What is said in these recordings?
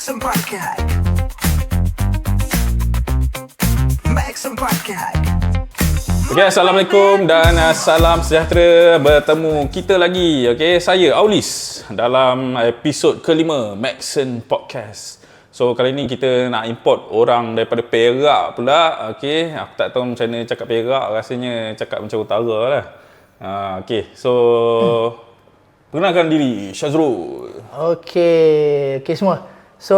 Maxim Podcast. Maxim Podcast. Okey, Assalamualaikum dan uh, salam sejahtera bertemu kita lagi. Okey, saya Aulis dalam episod kelima Maxon Podcast. So kali ni kita nak import orang daripada Perak pula. Okey, aku tak tahu macam mana cakap Perak, rasanya cakap macam utara lah. Uh, Okey, so perkenalkan diri Syazrul. Okey, okey semua. So,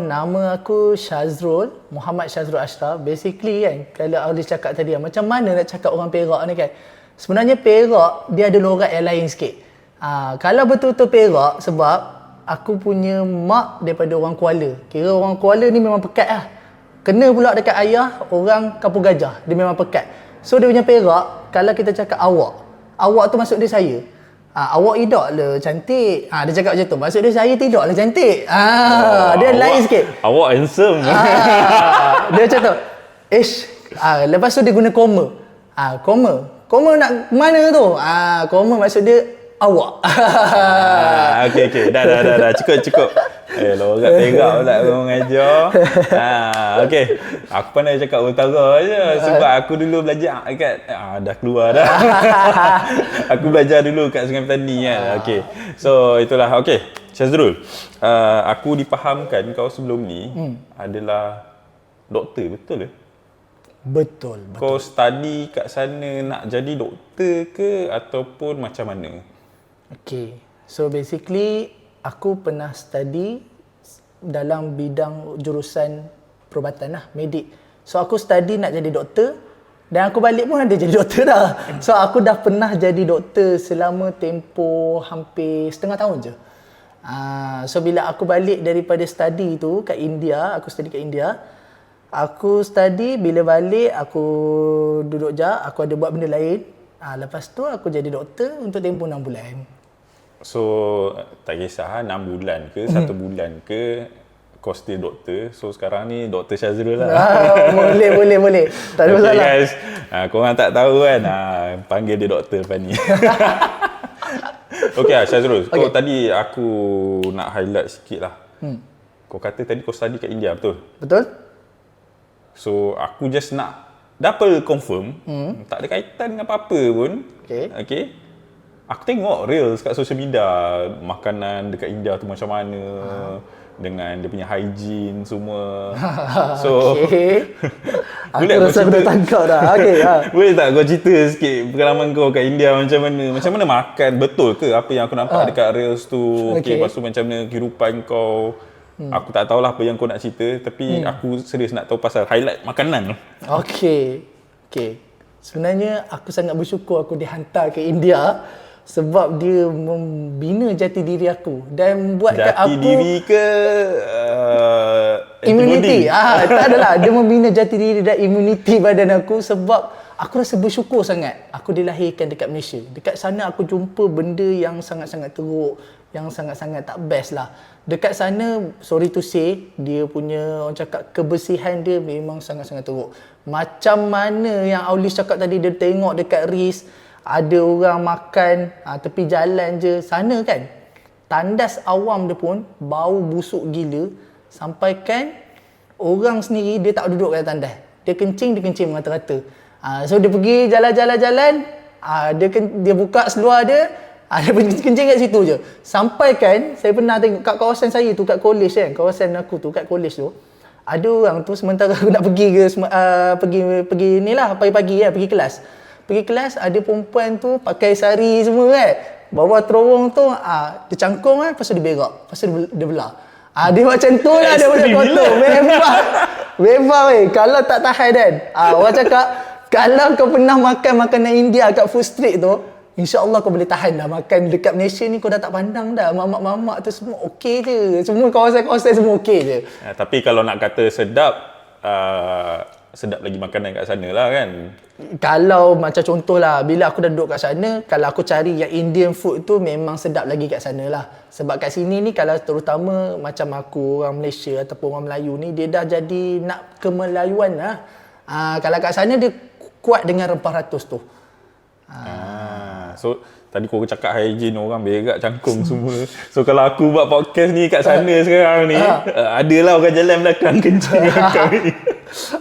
nama aku Syazrul, Muhammad Syazrul Ashraf. Basically kan, kalau Aulis cakap tadi, macam mana nak cakap orang Perak ni kan? Sebenarnya Perak, dia ada logat yang lain sikit. Ha, kalau betul-betul Perak, sebab aku punya mak daripada orang Kuala. Kira orang Kuala ni memang pekat lah. Kena pula dekat ayah, orang Kampung Gajah. Dia memang pekat. So, dia punya Perak, kalau kita cakap awak, awak tu maksud dia saya. Ah, awak tidak le cantik. Ah, dia cakap macam tu. Maksud dia saya tidak le cantik. Ah, dia lain awak, sikit. Awak handsome. Ah, dia macam tu. Ish. Ah, lepas tu dia guna koma. Ah, koma. Koma nak mana tu? Ah, koma maksud dia awak. Ah, okey okey. Dah dah dah dah cukup cukup. Eh, lorat perak pula kau mengajar. Ah, okey. Aku pandai cakap utara je sebab aku dulu belajar dekat ah dah keluar dah. aku belajar dulu kat Sungai Petani kan. Okey. So itulah okey. Syazrul. Uh, aku dipahamkan kau sebelum ni hmm. adalah doktor betul ke? betul, betul. Kau study kat sana nak jadi doktor ke ataupun macam mana? Okay. So basically aku pernah study dalam bidang jurusan perubatan lah, medik. So aku study nak jadi doktor dan aku balik pun ada jadi doktor dah. So aku dah pernah jadi doktor selama tempoh hampir setengah tahun je. Uh, so bila aku balik daripada study tu kat India, aku study kat India, aku study bila balik aku duduk je, aku ada buat benda lain. Uh, lepas tu aku jadi doktor untuk tempoh 6 bulan. So tak kisah 6 bulan ke 1 bulan ke kau still doktor. So sekarang ni Dr. Syazrul lah. Ah, boleh, boleh, boleh. Tak ada okay masalah. guys. Ha, korang tak tahu kan. Ha, panggil dia doktor lepas okay lah Syazrul. Kau Okay. tadi aku nak highlight sikit lah. Hmm. Kau kata tadi kau study kat India betul? Betul? So aku just nak double confirm. Hmm. Tak ada kaitan dengan apa-apa pun. Okay. Okay. Aku tengok reels kat social media makanan dekat India tu macam mana dengan dia punya hygiene semua. So Okay. Aku Boleh aku rasa aku dah tangkap dah. Okay. Ha. boleh tak kau cerita sikit pengalaman kau kat India macam mana? Macam mana makan betul ke apa yang aku nampak dekat reels tu? Okay. Okay. lepas tu macam mana kehidupan kau? Hmm. Aku tak tahulah apa yang kau nak cerita tapi aku serius nak tahu pasal highlight makanan. Okay. Okay. Sebenarnya aku sangat bersyukur aku dihantar ke India sebab dia membina jati diri aku dan buatkan Jati aku diri ke uh, immunity. Ah, tak adalah. Dia membina jati diri dan immunity badan aku sebab aku rasa bersyukur sangat. Aku dilahirkan dekat Malaysia. Dekat sana aku jumpa benda yang sangat-sangat teruk, yang sangat-sangat tak best lah. Dekat sana, sorry to say, dia punya orang cakap kebersihan dia memang sangat-sangat teruk. Macam mana yang Aulis cakap tadi, dia tengok dekat RIS, ada orang makan ah, tepi jalan je sana kan. Tandas awam dia pun bau busuk gila sampaikan orang sendiri dia tak duduk kat tandas. Dia kencing, dia kencing merata-rata. Ah, so dia pergi jalan-jalan-jalan, ah, dia dia buka seluar dia, ah, dia pergi kencing kat situ je. Sampaikan saya pernah tengok kat kawasan saya tu kat college kan, kawasan aku tu kat college tu. Ada orang tu sementara aku nak pergi ke ah, pergi pergi ni lah pagi-pagi ya, pergi kelas. Pergi kelas ada perempuan tu pakai sari semua kan. Bawa terowong tu ah dia cangkung kan lepas tu dia berak. Lepas tu dia, bel- dia belah. Ah dia macam tu lah dia macam Ekstrim kotor. Memang. Memang weh. Kalau tak tahan kan. Ah orang cakap kalau kau pernah makan makanan India kat food street tu, InsyaAllah kau boleh tahan dah makan dekat Malaysia ni kau dah tak pandang dah. Mamak-mamak tu semua okey je. Semua kawasan-kawasan semua okey je. Uh, tapi kalau nak kata sedap, uh, sedap lagi makanan kat sana lah kan. Kalau macam contoh lah, bila aku dah duduk kat sana, kalau aku cari yang Indian food tu memang sedap lagi kat sana lah. Sebab kat sini ni kalau terutama macam aku, orang Malaysia ataupun orang Melayu ni, dia dah jadi nak kemelayuan lah. Ah, kalau kat sana dia kuat dengan rempah ratus tu. Ah, so Tadi kau cakap hygiene orang berak cangkung semua. So kalau aku buat podcast ni kat sana sekarang ni, uh, adalah orang jalan belakang kencing kau ni.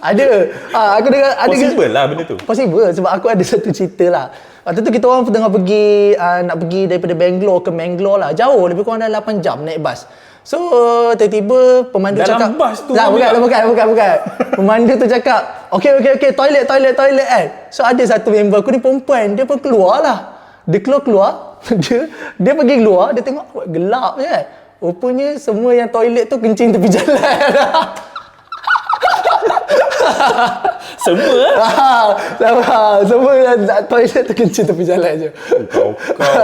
Ada. Ah, aku dengar ada Possible lah benda tu. Possible sebab aku ada satu cerita lah. Waktu tu kita orang tengah pergi uh, nak pergi daripada Bangalore ke Mangalore lah. Jauh lebih kurang dalam 8 jam naik bas. So tiba-tiba pemandu Dalam cakap bas tu kau bukan, bilang? bukan bukan bukan. pemandu tu cakap, "Okey okey okey, toilet toilet toilet kan." So ada satu member aku ni perempuan, dia pun keluar lah. Dia keluar keluar, dia dia pergi keluar, dia tengok "Wah, gelap je kan. Rupanya semua yang toilet tu kencing tepi jalan. Semua lah. Ah, sama. Semua toilet tu kencing tepi jalan je. Kau kau.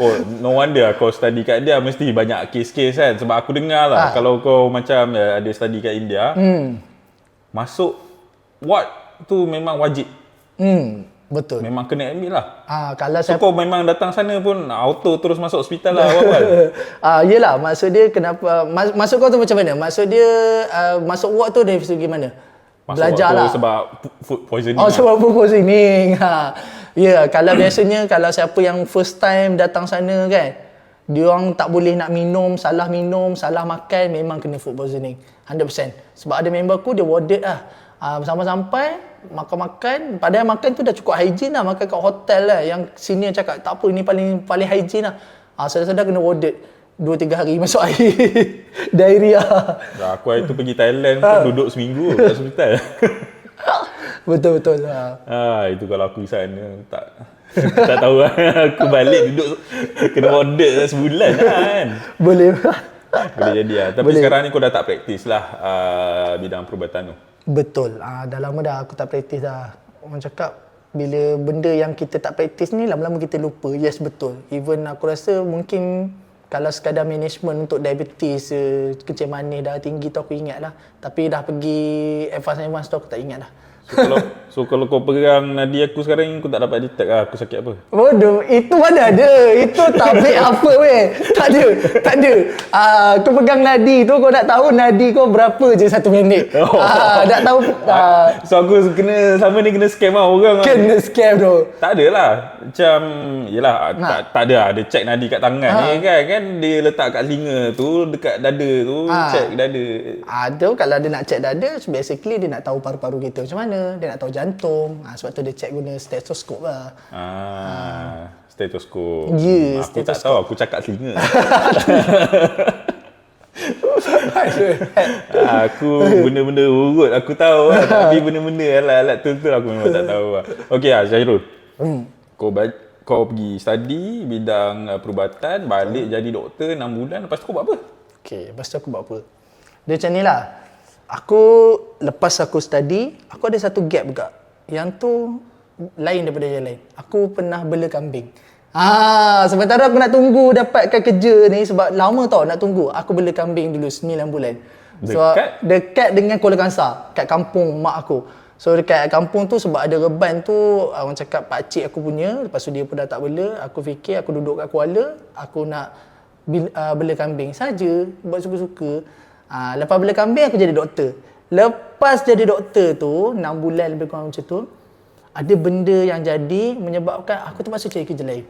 Oh, no wonder kau study kat dia mesti banyak kes-kes kan sebab aku dengar lah Ah. kalau kau macam uh, ada study kat India Hmm. masuk ward tu memang wajib Hmm, betul. memang kena admit lah Ah, kalau so saya kau memang datang sana pun auto terus masuk hospital lah awal ah yelah maksud dia kenapa mas, masuk kau tu macam mana? Maksud dia uh, masuk ward tu dari segi mana? masuk Belajar lah. sebab food poisoning Oh lah. sebab food poisoning. Ha. Ya, yeah, kalau biasanya kalau siapa yang first time datang sana kan, dia orang tak boleh nak minum, salah minum, salah makan memang kena food poisoning. 100%. Sebab ada member aku dia warded lah. Uh, sampai-sampai makan-makan, padahal makan tu dah cukup hygiene lah makan kat hotel lah. Yang senior cakap tak apa ini paling paling hygiene lah. Ah uh, sedar-sedar kena warded 2 3 hari masuk air. Diarrhea. Dah, aku hari tu pergi Thailand Ah. tu duduk seminggu kat hospital betul betul. Ha. ah, itu kalau aku sana tak tak tahu lah aku balik duduk kena order sebulan lah kan Boleh. boleh jadi lah tapi Boleh. sekarang ni kau dah tak praktis lah uh, bidang perubatan tu Betul. Ah dah lama dah aku tak praktis dah. Orang cakap bila benda yang kita tak praktis ni lama-lama kita lupa. Yes betul. Even aku rasa mungkin kalau sekadar management untuk diabetes, uh, kencing manis dah tinggi tu aku ingat lah. Tapi dah pergi advance-advance tu aku tak ingat lah. So kalau so kalau kau pegang nadi aku sekarang kau tak dapat detect lah aku sakit apa Bodoh, itu mana ada. Itu tabik apa weh. Tak ada, tak ada. Ah, kau pegang nadi tu kau nak tahu nadi kau berapa je satu minit. Oh. Ah, nak tahu ah, so aku kena sama ni kena scam lah orang lah. kena scam tu. Tak ada lah. Macam, yelah, Ha. tak, tak ada lah. Dia check nadi kat tangan Ha. ni kan. Kan dia letak kat telinga tu, dekat dada tu, Ha. check dada. Ada kalau dia nak check dada, basically dia nak tahu paru-paru kita macam mana, dia nak tahu jantung. Ha, sebab tu dia check guna stetoskop lah. Ah, stetoskop. Ya, aku tak stetoskop. tahu, aku cakap telinga. aku benda-benda urut aku tahu lah. Tapi benda-benda alat-alat tu tu aku memang tak tahu lah. Okey lah, Syahrul. Hmm. Kau ba- kau pergi study bidang uh, perubatan, balik jadi doktor 6 bulan. Lepas tu kau buat apa? Okay, lepas tu aku buat apa? Dia macam ni lah. Aku, lepas aku study, aku ada satu gap juga. Yang tu lain daripada yang lain. Aku pernah bela kambing. Ah, sementara aku nak tunggu dapatkan kerja ni sebab lama tau nak tunggu. Aku bela kambing dulu 9 bulan. Sebab Dekat? dekat dengan Kuala Kangsar, kat kampung mak aku. So dekat kampung tu sebab ada reban tu orang cakap pak cik aku punya, lepas tu dia pun dah tak bela, aku fikir aku duduk kat Kuala, aku nak uh, bela kambing saja buat suka-suka. Uh, lepas bela kambing aku jadi doktor. Lepas jadi doktor tu 6 bulan lebih kurang macam tu, ada benda yang jadi menyebabkan aku terpaksa cari kerja lain.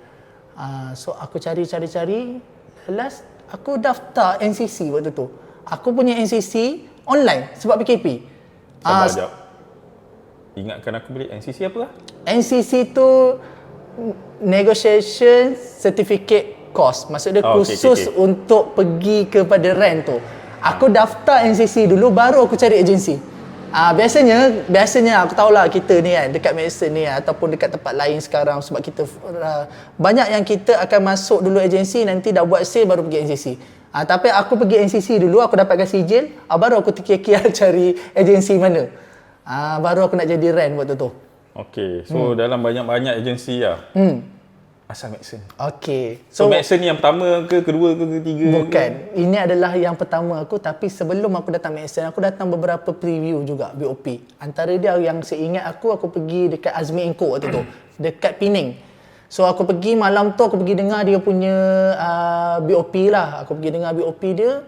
Uh, so aku cari-cari-cari, last aku daftar NCC waktu tu. Aku punya NCC online sebab PKP. Sabar sekejap. Ingatkan aku balik NCC apa lah? NCC tu negotiation certificate course. Maksud dia Oh, khusus okey, okey. untuk pergi kepada rent tu. Aku daftar NCC dulu baru aku cari agensi. Ah biasanya biasanya aku tahulah kita ni kan dekat medicine ni ataupun dekat tempat lain sekarang sebab kita uh, banyak yang kita akan masuk dulu agensi nanti dah buat sale baru pergi NCC. Ah tapi aku pergi NCC dulu aku dapatkan sijil ah, baru aku terkial cari agensi mana. Ah baru aku nak jadi rent waktu tu. Okay, so dalam banyak-banyak agensi lah. Hmm. Asal medicine. Okay. So, So, medicine ni yang pertama ke, kedua ke, ketiga? bukan. Ini adalah yang pertama aku tapi sebelum aku datang medicine aku datang beberapa preview juga BOP. Antara dia yang saya ingat aku aku pergi dekat Azmi Engko waktu tu. Dekat Penang. So aku pergi malam tu aku pergi dengar dia punya uh, BOP lah. Aku pergi dengar BOP dia.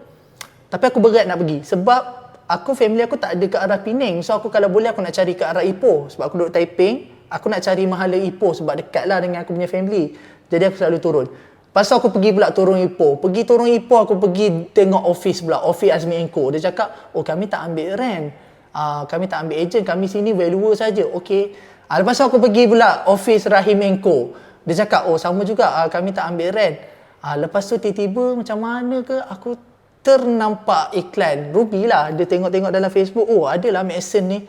Tapi aku berat nak pergi sebab aku family aku tak ada ke arah Penang. So aku kalau boleh aku nak cari ke arah Ipoh sebab aku duduk Taiping. Aku nak cari mahala Ipoh sebab dekat lah dengan aku punya family. Jadi aku selalu turun. Lepas tu aku pergi pula turun Ipoh. Pergi turun Ipoh aku pergi tengok office pula. Office Azmi Co. Dia cakap, oh kami tak ambil rent. Uh, kami tak ambil agent. Kami sini valuer saja. Okay. Uh, lepas tu aku pergi pula office Rahim Co. Dia cakap, oh sama juga. Uh, kami tak ambil rent. Uh, lepas tu tiba-tiba macam mana ke aku ternampak iklan Ruby lah. Dia tengok-tengok dalam Facebook. Oh adalah Maxson ni.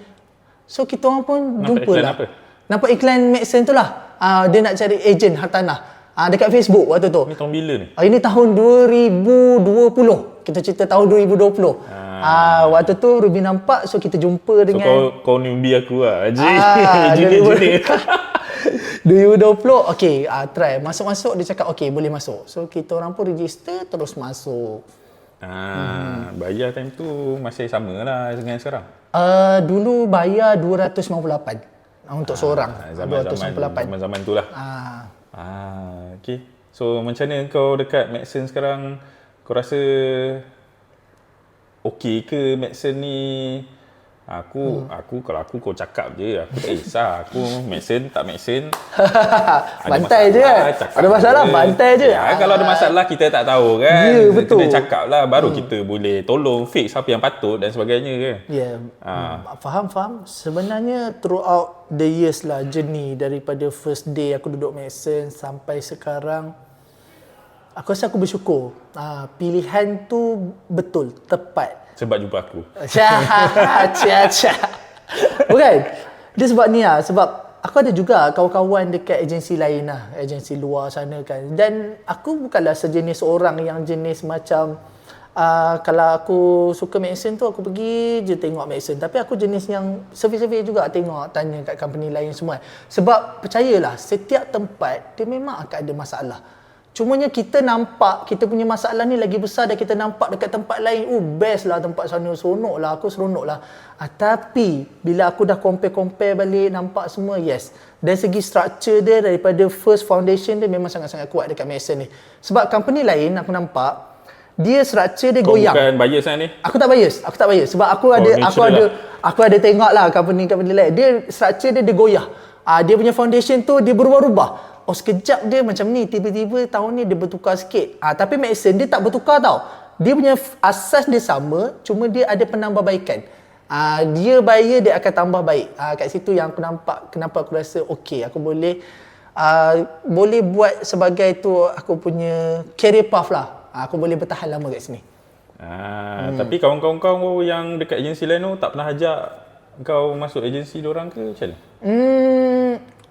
So kita orang pun Nampak jumpa lah. apa? Nampak iklan Maxson tu lah. Uh, dia nak cari agent hartanah. Ah dekat Facebook waktu tu. Ni tahun bila ni? Ah, ini tahun 2020. Kita cerita tahun 2020. Ah, waktu tu Ruby nampak so kita jumpa So dengan kau kau newbie aku lah. Haji. Ah, Junior-junior. 2020. Okey, ah try masuk-masuk dia cakap okey boleh masuk. So kita orang pun register terus masuk. Ah, bayar time tu masih sama lah dengan sekarang. Uh, dulu bayar 258 ah, untuk seorang. Ah, zaman-zaman 258. zaman-zaman tu lah. Ah, Ah, okay. So macam mana kau dekat Maxson sekarang? Kau rasa okey ke Maxson ni? Aku, Hmm. aku kalau aku kau cakap je, aku tak kisah. Aku Maxson tak Maxson. bantai je kan? cakap Ada masalah bantai je. Ya, kalau ada masalah kita tak tahu kan. Ya, betul. Kena cakap lah baru kita boleh tolong fix apa yang patut dan sebagainya kan. Ya, yeah. Ah. hmm, faham faham. Sebenarnya throughout the years lah journey daripada first day aku duduk Mason sampai sekarang aku rasa aku bersyukur. Ah, pilihan tu betul, tepat. Sebab jumpa aku. Cia, cia. Bukan. Dia sebab ni lah. Sebab aku ada juga kawan-kawan dekat agensi lain lah. Agensi luar sana kan. Dan aku bukanlah sejenis orang yang jenis macam uh, kalau aku suka Maxson tu aku pergi je tengok Maxson. Tapi aku jenis yang survey-survey juga tengok tanya kat company lain semua. Sebab percayalah setiap tempat dia memang akan ada masalah. Cumanya kita nampak kita punya masalah ni lagi besar dan kita nampak dekat tempat lain. Oh best lah tempat sana seronok lah. Aku seronok lah. Ah, tapi bila aku dah compare-compare balik nampak semua yes. Dari segi structure dia daripada first foundation dia memang sangat-sangat kuat dekat Mason ni. Sebab company lain aku nampak dia structure dia Kau goyang. bukan bias kan ni? Aku tak bias, aku tak bias sebab aku Oh, ada aku natural ada lah. aku ada tengok lah company-company lain. Dia structure dia dia goyah. Ah dia punya foundation tu dia berubah-ubah. Oh sekejap dia macam ni, tiba-tiba tahun ni dia bertukar sikit. Ah tapi Maxson dia tak bertukar tau. Dia punya asas dia sama, cuma dia ada penambahbaikan. Ah dia bayar dia akan tambah baik. Ah kat situ yang aku nampak kenapa aku rasa okey, aku boleh ah boleh buat sebagai tu aku punya career path lah. Ah, aku boleh bertahan lama kat sini. Ah, hmm. tapi kawan-kawan kau yang dekat agensi lain tu tak pernah ajak kau masuk agensi diorang ke macam mana? Hmm,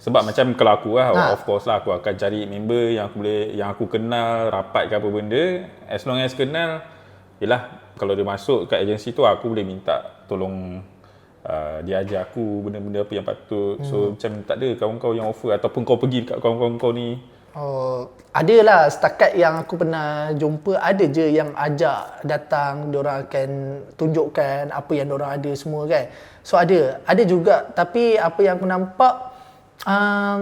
Sebab macam kalau aku lah, Ha. of course lah aku akan cari member yang aku boleh yang aku kenal rapat ke apa benda. As long as kenal, yelah kalau dia masuk kat agensi tu aku boleh minta tolong uh, dia ajar aku benda-benda apa yang patut. Hmm. So macam tak ada kawan kau yang offer ataupun kau pergi dekat kawan-kawan kau ni Oh, ada lah setakat yang aku pernah jumpa ada je yang ajak datang diorang akan tunjukkan apa yang diorang ada semua kan. So ada, ada juga tapi apa yang aku nampak um,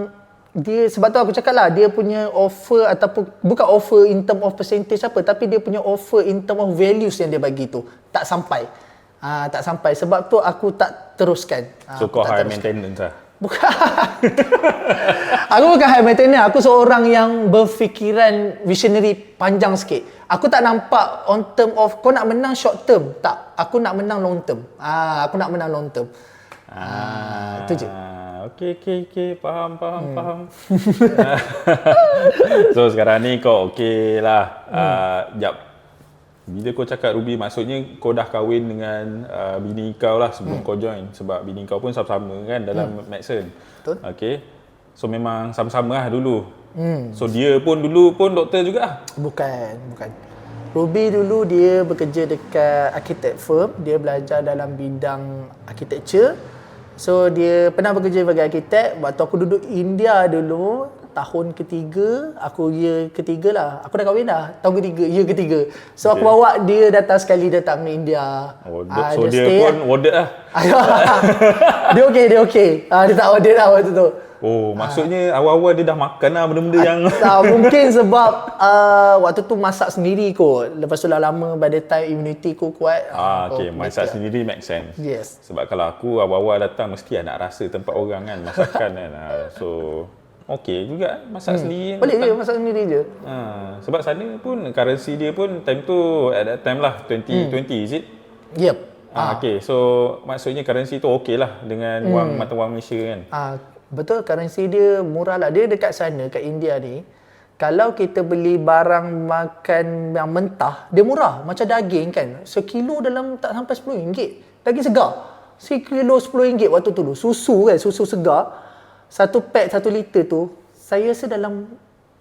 dia sebab tu aku cakap lah dia punya offer ataupun bukan offer in term of percentage apa tapi dia punya offer in term of values yang dia bagi tu tak sampai. Ah tak sampai sebab tu aku tak teruskan. Ah, So aku kau high teruskan. maintenance lah. Bukan. aku bukan high maintenance. Aku seorang yang berfikiran visionary panjang sikit. Aku tak nampak on term of kau nak menang short term. Tak. Aku nak menang long term. Ah, aku nak menang long term. Ah, itu je. Okey, okey, okey. Faham, faham, hmm. faham. so, sekarang ni kau okey lah. Hmm. Uh, jap. Bila kau cakap Ruby, maksudnya kau dah kahwin dengan uh, bini kau lah sebelum hmm. kau join. Sebab bini kau pun sama-sama kan dalam hmm. Maxson. Betul. Okey. So, memang sama-sama lah dulu. Hmm. So, dia pun dulu pun doktor juga lah. Bukan, bukan. Ruby dulu dia bekerja dekat architect firm. Dia belajar dalam bidang architecture. So dia pernah bekerja sebagai arkitek. Waktu aku duduk India dulu, tahun ketiga, aku year ketiga lah. Aku dah kahwin dah, tahun ketiga, year ketiga. So aku bawa dia datang sekali datang ke India. Oh, Ah, so dia, stay pun warded lah. dia okey, dia okey. Ah, dia tak order lah waktu tu. Oh, maksudnya awal-awal dia dah makan lah benda-benda yang... Tak, mungkin sebab uh, waktu tu masak sendiri kot. Lepas tu lah lama by the time immunity ku kuat. Ah, aku okay. Masak better. sendiri make sense. Yes. Sebab kalau aku awal-awal datang mesti nak rasa tempat orang kan masakan kan. Ah, So okay juga masak sendiri. Boleh je masak sendiri je. Ha, sebab sana pun currency dia pun time tu at that time lah 2020 is it? Yep. Ah, okay. So maksudnya currency tu okay lah dengan wang mata wang Malaysia kan. Ah, betul currency dia murah lah. Dia dekat sana kat India ni. Kalau kita beli barang makan yang mentah, dia murah. Macam daging kan. Sekilo dalam tak sampai RM10. Daging segar. Sekilo RM10 waktu tu dulu. Susu kan, susu segar. Satu pack satu liter tu, saya rasa dalam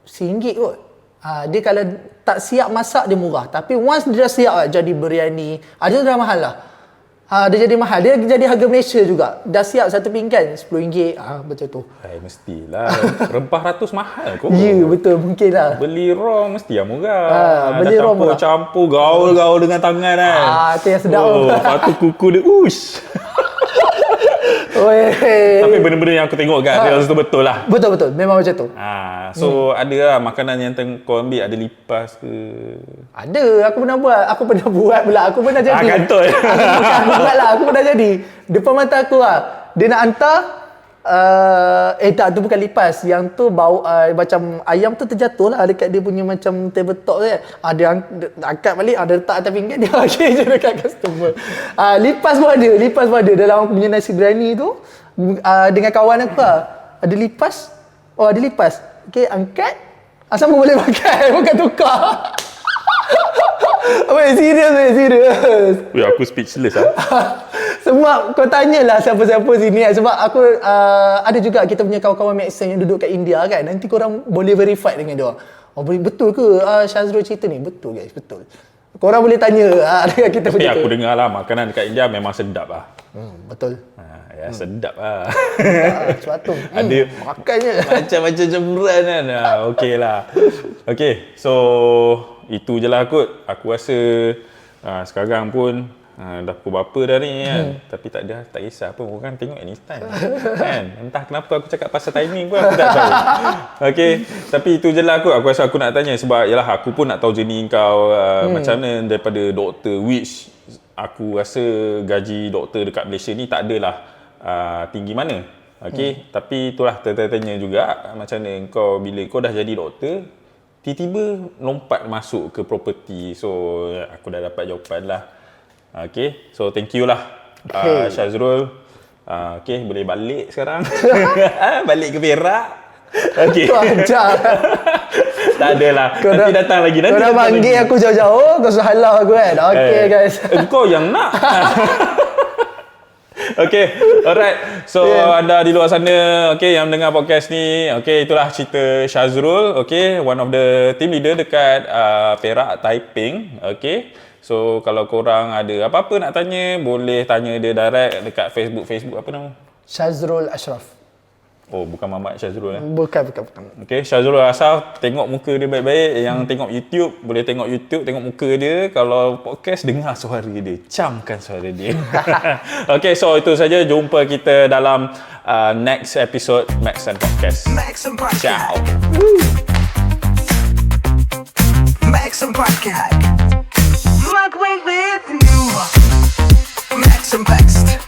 RM1 kot. Ha, dia kalau tak siap masak dia murah. Tapi once dia dah siap lah, jadi biryani, ah, dia dah mahal lah. Ha, dia jadi mahal. Dia jadi harga Malaysia juga. Dah siap satu pinggan RM10. Ah macam tu. Eh, mestilah. Rempah ratus mahal kot. Ya, yeah, betul. Mungkin lah. Beli raw mesti yang murah. Ah, beli raw murah. Campur-campur gaul-gaul dengan tangan kan. Ah, tu yang sedap. Oh, tu kuku dia ush. Tapi benda-benda yang aku tengok kat Reels tu betul lah. Betul betul. Memang macam tu. Ah, so ada lah makanan yang teng- kau ambil ada lipas ke? Ada, aku pernah buat. Aku pernah buat pula. Aku pernah jadi. Ah, kantoi. Aku, bukan, aku buat lah. Aku pernah jadi. Depan mata aku lah. Dia nak hantar. Uh, eh tak, tu bukan lipas. Yang tu bau uh, macam ayam tu terjatuh lah dekat dia punya macam tabletop tu kan. Ah, dia, ang- angkat balik, ah, dia letak atas pinggan, dia bagi je dekat customer. Ah, lipas pun ada, lipas pun ada. Dalam aku punya nasi biryani tu, uh, dengan kawan aku lah. Ada lipas. Oh, ada lipas. Okay, angkat. Ah, sama boleh makan, bukan tukar. Weh, serius weh, serius. Weh, aku speechless lah. Sebab kau tanyalah siapa-siapa sini kan. Sebab aku uh, ada juga kita punya kawan-kawan medicine yang duduk kat India kan. Nanti korang boleh verify dengan dia. Oh boleh betul ke uh, Syazrul cerita ni? Betul guys, betul. Korang boleh tanya uh, dengan kita Tapi punya aku dengar lah makanan dekat India memang sedap lah. Hmm, betul. Ha, ya sedap lah. Ah, Suatu. Hmm, Ada makannya. macam-macam campuran kan. Ha, okay lah. Okay, so itu je lah kot. Aku rasa ha, sekarang pun ha, dah pukul berapa dah ni kan. Hmm. Tapi tak ada, tak kisah pun. Orang tengok anytime. kan? Entah kenapa aku cakap pasal timing pun aku tak tahu. Okay, tapi itu je lah kot. Aku rasa aku nak tanya sebab yalah aku pun nak tahu jenis kau uh, Hmm. macam mana daripada doktor which aku rasa gaji doktor dekat Malaysia ni tak adalah uh, tinggi mana. Okey, hmm. tapi itulah tanya-tanya juga macam mana kau bila kau dah jadi doktor tiba-tiba lompat masuk ke property. So aku dah dapat jawapan lah. Okey, so thank you lah uh, Okay. Syazrul. Uh, Okey, boleh balik sekarang. balik ke Perak. Okey. Kau ajar. tak adalah. Kau Nanti dah- datang lagi. Nanti Kau dah panggil lagi. aku jauh-jauh, kau suruh halau aku kan. Okay Eh, guys. Engkau yang nak. Okay, alright. So Yeah. anda di luar sana, okay, yang mendengar podcast ni, okay, itulah cerita Syazrul, okay, one of the team leader dekat uh, Perak Taiping, okay. So kalau korang ada apa-apa nak tanya, boleh tanya dia direct dekat Facebook, Facebook apa nama? Syazrul Ashraf. Oh bukan Mamat Syazrul eh? Bukan, bukan, bukan. Okay, Syazrul Asaf tengok muka dia baik-baik. Yang hmm. tengok YouTube, boleh tengok YouTube, tengok muka dia. Kalau podcast, dengar suara dia. Camkan suara dia. okay, so itu saja. Jumpa kita dalam uh, next episode Max and Podcast. Max and Podcast. Ciao. Woo. Max and Podcast. Mark Wayne with you. Max and Podcast.